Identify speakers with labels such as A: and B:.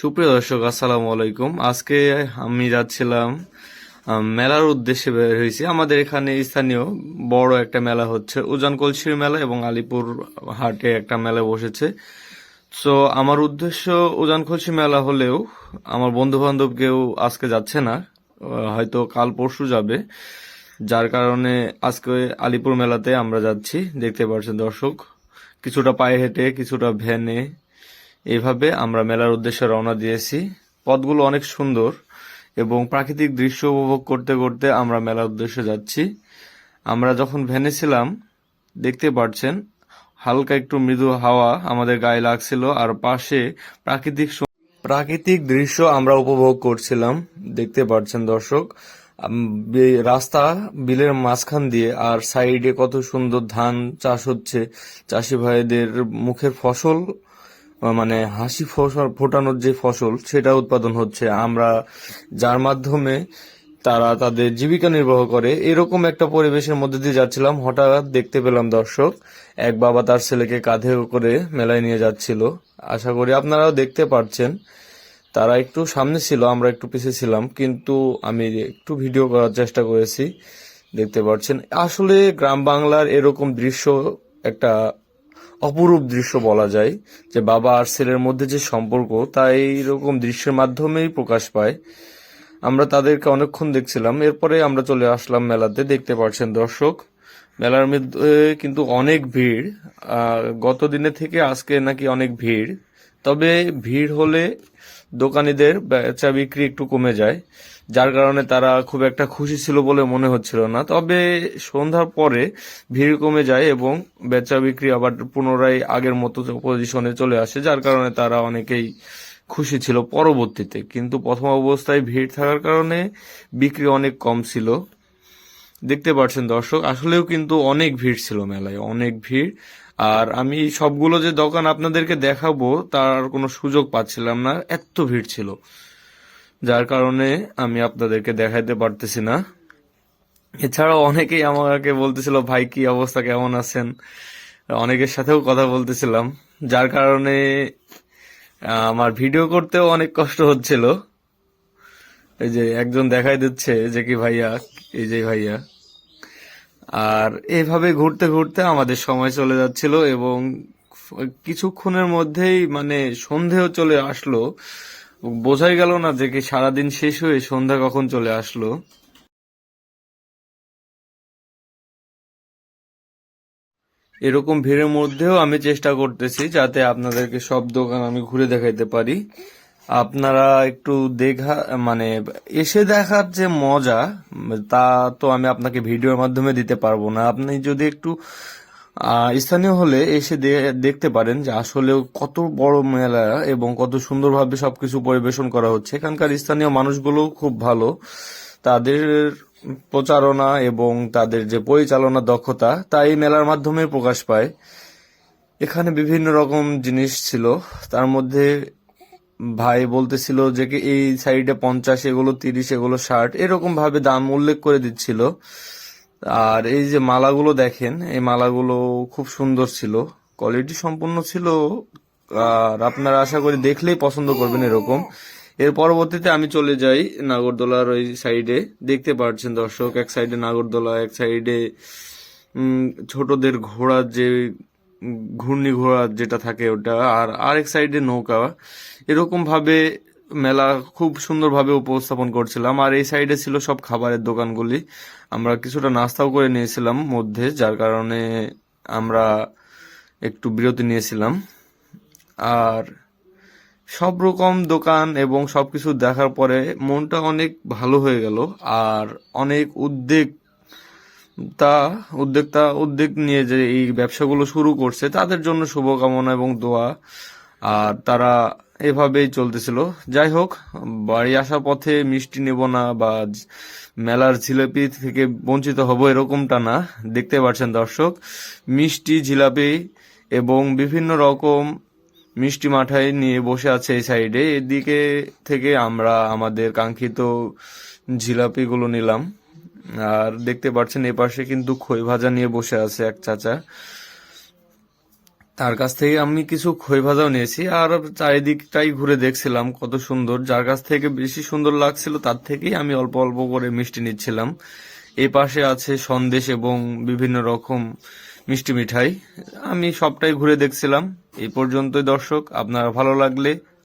A: সুপ্রিয় দর্শক, আসসালামু আলাইকুম। আজকে আমি যাচ্ছিলাম মেলার উদ্দেশ্যে বের হয়েছি। আমাদের এখানে স্থানীয় বড় একটা মেলা হচ্ছে উজান কলসির মেলা এবং আলিপুর হাটে একটা মেলা বসেছে। সো আমার উদ্দেশ্য উজান কলসি মেলা হলেও আমার বন্ধু বান্ধব কেউ আজকে যাচ্ছে না হয়তো কাল পরশু যাবে। যার কারণে আজকে আলিপুর মেলাতে আমরা যাচ্ছি। দেখতে পাচ্ছেন দর্শক, কিছুটা পায়ে হেঁটে, কিছুটা ভ্যানে এইভাবে আমরা মেলার উদ্দেশ্যে রওনা দিয়েছি। পথগুলো অনেক সুন্দর এবং প্রাকৃতিক দৃশ্য উপভোগ করতে করতে আমরা মেলার উদ্দেশ্যে যাচ্ছি। আমরা যখন ভ্যানে ছিলাম, দেখতে পাচ্ছেন হালকা একটু মৃদু হাওয়া আমাদের গায়ে লাগছিল আর পাশে প্রাকৃতিক প্রাকৃতিক দৃশ্য আমরা উপভোগ করছিলাম, দেখতে পাচ্ছেন দর্শক। রাস্তা বিলের মাঝখান দিয়ে আর সাইডে কত সুন্দর ধান চাষ হচ্ছে। চাষি ভাইদের মুখের ফসল মানে হাসি ফসল ফোটানোর যে ফসল, সেটা উৎপাদন হচ্ছে। আমরা যার মাধ্যমে তারা তাদের জীবিকা নির্বাহ করে, এরকম একটা পরিবেশের মধ্যে দিয়ে যাচ্ছিলাম। হঠাৎ দেখতে পেলাম দর্শক, এক বাবা তার ছেলেকে কাঁধে করে মেলায় নিয়ে যাচ্ছিল। আশা করি আপনারাও দেখতে পারছেন। তারা একটু সামনে ছিল, আমরা একটু পিছিয়ে ছিলাম, কিন্তু আমি একটু ভিডিও করার চেষ্টা করেছি, দেখতে পাচ্ছেন আসলে গ্রাম বাংলার এরকম দৃশ্য একটা অপরূপ দৃশ্য বলা যায় যে বাবা আর ছেলের মধ্যে যে সম্পর্ক, তা এইরকম দৃশ্যের মাধ্যমেই প্রকাশ পায়। আমরা তাদেরকে অনেকক্ষণ দেখছিলাম। এরপরে আমরা চলে আসলাম মেলাতে। দেখতে পাচ্ছেন দর্শক, মেলার মধ্যে কিন্তু অনেক ভিড়। গত দিনে থেকে আজকে নাকি অনেক ভিড়। তবে ভিড় হলে দোকানিদের বেচা বিক্রি একটু কমে যায়, যার কারণে তারা খুব একটা খুশি ছিল বলে মনে হচ্ছিল না। তবে সন্ধ্যার পরে ভিড় কমে যায় এবং বেচা বিক্রি আবার পুনরায় আগের মতো পজিশনে চলে আসে, যার কারণে তারা অনেকেই খুশি ছিল পরবর্তীতে। কিন্তু প্রথম অবস্থায় ভিড় থাকার কারণে বিক্রি অনেক কম ছিল। দেখতে পাচ্ছেন দর্শক, আসলেও কিন্তু অনেক ভিড় ছিল মেলায়, অনেক ভিড়। আর আমি সবগুলো যে দোকান আপনাদেরকে দেখাবো, তার কোনো সুযোগ পাচ্ছিলাম না। এত ভিড় ছিল। যার কারণে আমি আপনাদেরকে দেখাইতে পারতেছি না। এছাড়াও অনেকেই আমাকে বলতেছিল, ভাই, কি অবস্থা? কেমন আছেন? অনেকের সাথেও কথা বলতেছিলাম। যার কারণে আমার ভিডিও করতেও অনেক কষ্ট হচ্ছিল। এই যে একজন দেখাই দিচ্ছে যে কি ভাইয়া? এই যে ভাইয়া? আর এভাবে ঘুরতে ঘুরতে আমাদের সময় চলে যাচ্ছিল এবং কিছুক্ষণের মধ্যেই মানে সন্ধেও চলে আসলো। বোঝাই গেল না যে কি সারাদিন শেষ হয়ে সন্ধ্যা কখন চলে আসলো। এরকম ভিড়ের মধ্যেও আমি চেষ্টা করতেছি যাতে আপনাদেরকে সব দোকান আমি ঘুরে দেখাইতে পারি। আপনারা একটু দেখা মানে এসে দেখার যে মজা, তা তো আমি আপনাকে ভিডিওর মাধ্যমে দিতে পারব না। আপনি যদি একটু স্থানীয় হলে এসে দেখতে পারেন যে আসলে কত বড় মেলা এবং কত সুন্দরভাবে সবকিছু পরিবেশন করা হচ্ছে। এখানকার স্থানীয় মানুষগুলো খুব ভালো। তাদের প্রচারণা এবং তাদের যে পরিচালনা দক্ষতা, তা এই মেলার মাধ্যমে প্রকাশ পায়। এখানে বিভিন্ন রকম জিনিস ছিল। তার মধ্যে ভাই বলতেছিল যে এই সাইডে পঞ্চাশ, এগুলো তিরিশ, এগুলো ষাট, এরকম ভাবে দাম উল্লেখ করে দিচ্ছিল। আর এই যে মালাগুলো দেখেন, এই মালাগুলো খুব সুন্দর ছিল। কোয়ালিটি সম্পূর্ণ ছিল, আর আপনারা আশা করি দেখলেই পছন্দ করবেন এরকম। এর পরবর্তীতে আমি চলে যাই নাগরদোলার ওই সাইডে। দেখতে পাচ্ছেন দর্শক, এক সাইডে নাগরদোলা, এক সাইডে ছোটদের ঘোড়ার যে ঘূর্ণি ঘোড়া যেটা থাকে ওটা, আর আরেক সাইডে নৌকা। এরকম ভাবে মেলা খুব সুন্দরভাবে উপস্থাপন করছিলাম। আর এই সাইডে ছিল সব খাবারের দোকানগুলি। আমরা কিছুটা নাস্তাও করে নিয়েছিলাম মধ্যে, যার কারণে আমরা একটু বিরতি নিয়েছিলাম। আর সব রকম দোকান এবং সব কিছু দেখার পরে মনটা অনেক ভালো হয়ে গেল। আর অনেক উদ্বেগ তা উদ্যোক্তা, উদ্যোগ নিয়ে যে এই ব্যবসাগুলো শুরু করছে, তাদের জন্য শুভকামনা এবং দোয়া। আর তারা এভাবেই চলতেছিল। যাই হোক, বাড়ি আসার পথে মিষ্টি নেব না বা মেলার জিলাপি থেকে বঞ্চিত হব এরকমটা না। দেখতে পাচ্ছেন দর্শক, মিষ্টি জিলাপি এবং বিভিন্ন রকম মিষ্টি মাঠাই নিয়ে বসে আছে এই সাইডে। এদিকে থেকে আমরা আমাদের কাঙ্ক্ষিত জিলাপিগুলো নিলাম। আর দেখতে পাচ্ছেন এ পাশে কিন্তু খই ভাজা নিয়ে বসে আছে এক চাচা। তার কাছ থেকে আমি কিছু খই ভাজাও নিয়েছি, আর চারিদিকটাই ঘুরে দেখছিলাম কত সুন্দর। যার কাছ থেকে বেশি সুন্দর লাগছিল, তার থেকেই আমি অল্প অল্প করে মিষ্টি নিচ্ছিলাম। এই পাশে আছে সন্দেশ এবং বিভিন্ন রকম মিষ্টি মিঠাই। আমি সবটাই ঘুরে দেখছিলাম। এই পর্যন্তই দর্শক, আপনারা ভালো লাগলে